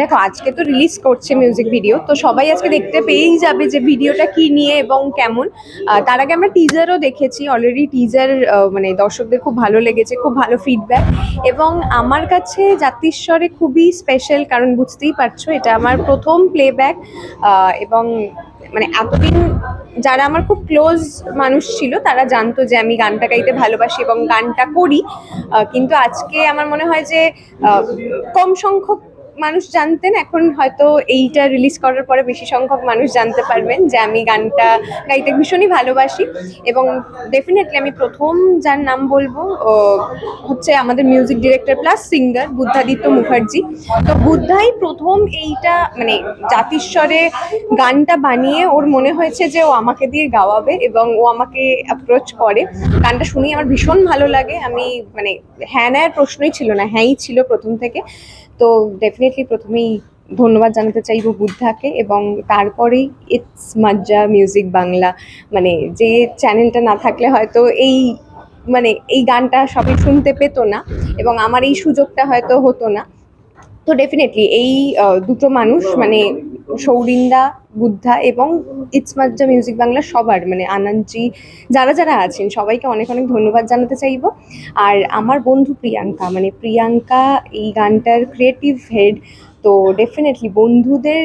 দেখো, আজকে তো রিলিজ করছে মিউজিক ভিডিও তো সবাই আজকে দেখতে পেয়েই যাবে যে ভিডিওটা কি নিয়ে এবং কেমন। তার আগে আমরা টিজারও দেখেছি অলরেডি টিজার মানে দর্শকদের খুব ভালো লেগেছে, খুব ভালো ফিডব্যাক এবং আমার কাছে জাতিস্বরে খুবই স্পেশাল কারণ বুঝতেই পারছ, এটা আমার প্রথম প্লেব্যাক এবং মানে এতদিন যারা আমার খুব ক্লোজ মানুষ ছিল, তারা জানতো যে আমি গানটা গাইতে ভালোবাসি এবং গানটা করি। কিন্তু আজকে আমার মনে হয় যে কম সংখ্যক মানুষ জানতেন, এখন হয়তো এইটা রিলিজ করার পরে বেশি সংখ্যক মানুষ জানতে পারবেন যে আমি গানটা গাইতে ভীষণই ভালোবাসি এবং ডেফিনেটলি আমি প্রথম যার নাম বলব হচ্ছে আমাদের music director plus singer Buddhaditya Mukherjee. তো বুদ্ধাই প্রথম এইটা মানে জাতিস্বরে গানটা বানিয়ে ওর মনে হয়েছে যে ও আমাকে দিয়ে গাওয়াবে এবং ও আমাকে অ্যাপ্রোচ করে। গানটা শুনেই আমার ভীষণ ভালো লাগে। আমি মানে হ্যাঁ প্রশ্নই ছিল না, হ্যাঁই ছিল প্রথম থেকে। তো ডেফিনেটলি প্রথমেই ধন্যবাদ জানাতে চাইব বুদ্ধাকে এবং তারপরেই ইটস মাজ্জা মিউজিক বাংলা মানে যে চ্যানেলটা না থাকলে হয়তো এই মানে এই গানটা সবাই শুনতে পেতো না এবং আমার এই সুযোগটা হয়তো হতো না। তো ডেফিনেটলি এই দুটো মানুষ মানে সৌরিন্দা, বুদ্ধা এবং ইটস মাজ্জা মিউজিক বাংলা সবার মানে আনানজি যারা যারা আছেন, সবাইকে অনেক অনেক ধন্যবাদ জানাতে চাইব। আর আমার বন্ধু প্রিয়াঙ্কা মানে প্রিয়াঙ্কা এই গানটার ক্রিয়েটিভ হেড তো ডেফিনেটলি বন্ধুদের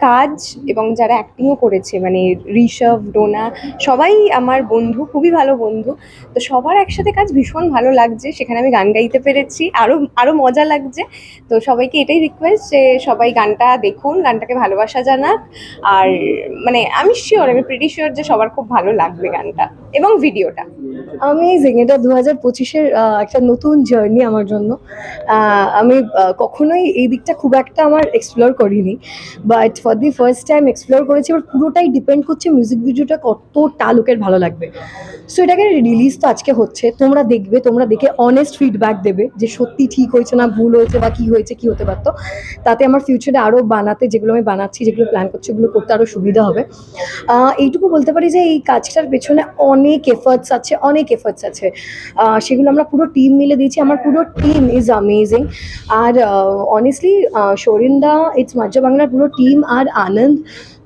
কাজ এবং যারা অ্যাক্টিংও করেছে মানে ঋষভ, ডোনা, সবাই আমার বন্ধু, খুবই ভালো বন্ধু। তো সবার একসাথে কাজ ভীষণ ভালো লাগছে, সেখানে আমি গান গাইতে পেরেছি আরও আরও মজা লাগছে। তো সবাইকে এটাই রিকোয়েস্ট যে সবাই গানটা দেখুন, গানটাকে ভালোবাসা জানাক। আর মানে আমি শিওর আমি প্রিটি শিওর যে সবার খুব ভালো লাগবে গানটা। এবং ভিডিওটা। অ্যামেজিং এটা দু হাজার পঁচিশের একটা নতুন জার্নি আমার জন্য। আমি কখনোই এই দিকটা খুব একটা আমার এক্সপ্লোর করিনি। But for the first time explore করেছি, এবার পুরোটাই ডিপেন্ড করছে মিউজিক ভিডিওটা কতটা লোকের ভালো লাগবে। সো এটাকে রিলিজ তো আজকে হচ্ছে। তোমরা দেখবে, তোমরা দেখে অনেস্ট ফিডব্যাক দেবে যে সত্যি ঠিক হয়েছে না, ভুল হয়েছে বা কী হয়েছে, কী হতে পারতো। তাতে আমার ফিউচারে আরও বানাতে, যেগুলো আমি বানাচ্ছি, যেগুলো প্ল্যান করছি, ওগুলো করতে আরও সুবিধা হবে। এইটুকু বলতে পারি যে এই কাজটার পেছনে অনেক এফার্টস আছে, অনেক এফার্টস আছে। সেগুলো আমরা পুরো টিম মিলে দিয়েছি। আমার পুরো টিম ইজ অ্যামেজিং আর অনেস্টলি সরিন্দা ইটস মাজ্জা বাংলার পুরো টিম আর আনন্দ।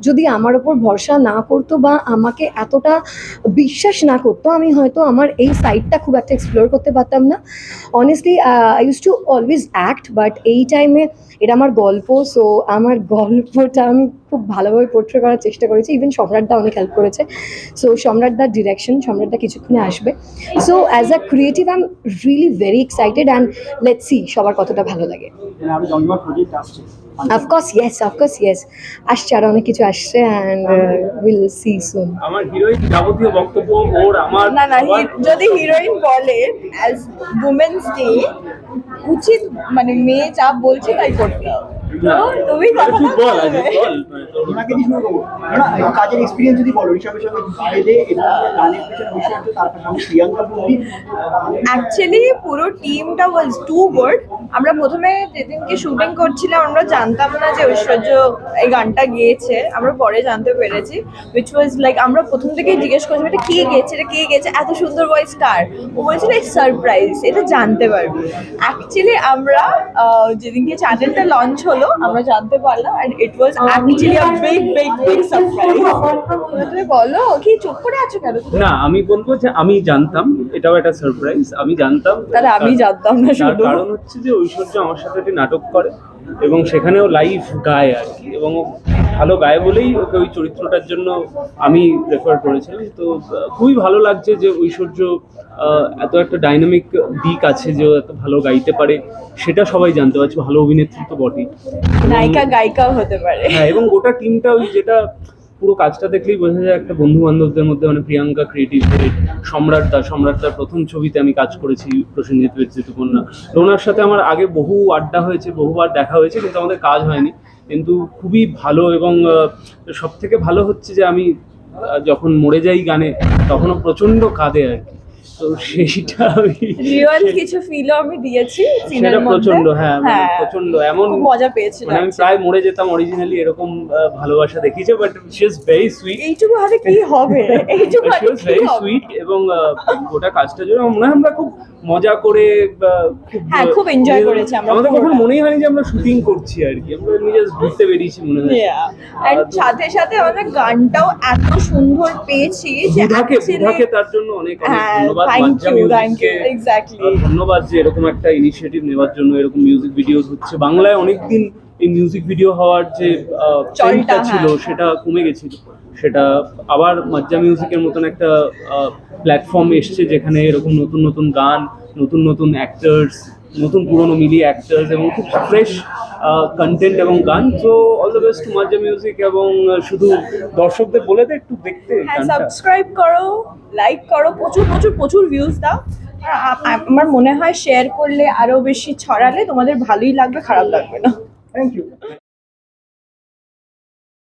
যদি আমার ওপর ভরসা না করতো বা আমাকে এতটা বিশ্বাস না করতো, আমি হয়তো আমার এই সাইডটা খুব একটা এক্সপ্লোর করতে পারতাম না। Honestly I use to always act but এই টাইমে এটা আমার গল্প সো আমার গল্পটা আমি খুব ভালোভাবে পোর্ট্রে করার চেষ্টা করেছি। ইভেন সম্রাটদা অনেক হেল্প করেছে। সো সম্রাটদার ডিরেকশন সম্রাটদা কিছুক্ষণে আসবে। So as a creative I am really very excited and let's see সবার কতটা ভালো লাগে। আরও প্রজেক্ট আসছে। অফকোর্স ইয়েস অফকোর্স ইয়েস আসছে আর অনেক কিছু আসছে অ্যান্ড উইল সি সুন আমার হিরোইন যাবতীয় বক্তব্য ওর আমার না না যদি হিরোইন বলে অ্যাজ উমেন্স ডে উচিত মানে মেয়ে যা বলছে তাই করতে হবে। তুমি বল। বল মানে তোর- ওনাকে দিয়ে করব না না, কাজের এক্সপিরিয়েন্স যদি বলো ঋষভের সঙ্গে বেঁধে এবং গানের পিছনে ঐশ্বর্য তারপর সঙ্গে প্রিয়াঙ্কা বুদ্ধি অ্যাকচুয়ালি পুরো টিমটা ওয়াজ টু গুড আমরা প্রথমে যেদিনকে শুটিং করছিলাম আমরা জানতাম না যে ঐশ্বর্য এই গানটা গেয়েছে। আমরা পরে জানতে পেরেছি উইচ ওয়াজ লাইক আমরা প্রথম থেকেই জিজ্ঞেস করছিলাম এটা কে গেয়েছে? এটা কে গেয়েছে? এত সুন্দর ভয়েস কার? ও বলছিল এই সারপ্রাইজ এটা জানতে পারবি। অ্যাকচুয়ালি আমরা যেদিনকে চ্যানেলটা লঞ্চ হলো আমরা জানতে পারলাম and it was actually a big big big surprise তুমি বলো কি চুপ করে আছো কেন না আমি বলব যে আমি জানতাম এটাও একটা সারপ্রাইজ আমি জানতাম তাহলে আমি জানতাম না শুধু। কারণ হচ্ছে যে ঐশ্বর্য আমার সাথে একটি নাটক করে এবং সেখানেও লাইভ গায় আর কি এবং ও ভালো গায় বলেই ওকে ওই চরিত্রটার জন্য আমি রেফার করেছিলাম। তো খুবই ভালো লাগছে যে ঐশ্বর্য আহ, এত একটা ডাইনামিক দিক আছে যে এত ভালো গাইতে পারে সেটা সবাই জানতে পারছে ভালো অভিনেত্রী তো বটেই। নায়িকা গায়িকাও হতে পারে। হ্যাঁ এবং গোটা টিমটা ওই যেটা পুরো কাজটা দেখলেই বোঝা যায় একটা বন্ধু বান্ধবদের মধ্যে মানে প্রিয়াঙ্কা ক্রিয়েটিভ সম্রাট দা সম্রাট দার প্রথম ছবিতে আমি কাজ করেছি প্রসেনজিৎ ঋতুপর্ণা ডোনার সাথে আমার আগে বহু আড্ডা হয়েছে বহুবার দেখা হয়েছে কিন্তু আমাদের কাজ হয়নি। কিন্তু খুবই ভালো এবং সব থেকে ভালো হচ্ছে যে আমি যখন মরে যাই গানে তখনও প্রচণ্ড কাঁদে আর কি। তো সেইটা আমি রিয়েল কিছু ফিলও আমি দিয়েছি সিনের মধ্যে। প্রচণ্ড হ্যাঁ মানে হ্যাঁ প্রচণ্ড এমন মজা পেয়েছিলাম মানে আমি প্রায় মরে যেতাম অরিজিনালি এরকম ভালোবাসা দেখিয়েছে but she is very sweet এইটুকু হাতে কি হবে? এইটুকু শি হাতে ভেরি সুইট এবং গোটা কাজটার জন্য মনে হয় আমরা খুব মজা করে হ্যাঁ, খুব enjoy করেছি আমরা আমাদের কখনো মনেই হয়নি যে আমরা শুটিং করছি আর কি। আমরা নিজে ঘুরতে বেরিয়েছি মনে হয়। অ্যান্ড সাথে সাথে আমাদের গানটাও এত সুন্দর পেয়েছি যে বুধাকে তার জন্য অনেক অনেক হ্যাঁ ধন্যবাদ। Thank you thank you exactly ধন্যবাদ যে এরকম একটা ইনিশিয়েটিভ নেওয়ার জন্য এরকম মিউজিক ভিডিওস হচ্ছে। বাংলায় অনেকদিন এই মিউজিক ভিডিও হওয়ার যে চলটা, ছিল হ্যাঁ। সেটা কমে গেছিল। সেটা আবার মাজ্জা মিউজিকের মতন একটা প্ল্যাটফর্ম এসছে যেখানে এরকম নতুন নতুন গান নতুন নতুন অ্যাক্টার্স নতুন পুরনো মিলিয়ে অ্যাক্টার্স এবং খুব ফ্রেশ কন্টেন্ট এবং গান। তো all the best Majja music এবং শুধু দর্শকদের বলে দে একটু দেখতে হ্যাঁ সাবস্ক্রাইব করো লাইক করো প্রচুর প্রচুর প্রচুর ভিউজ দাও। আমার মনে হয় শেয়ার করলে আরও বেশি ছড়ালে তোমাদের ভালোই লাগবে খারাপ লাগবে না। Thank you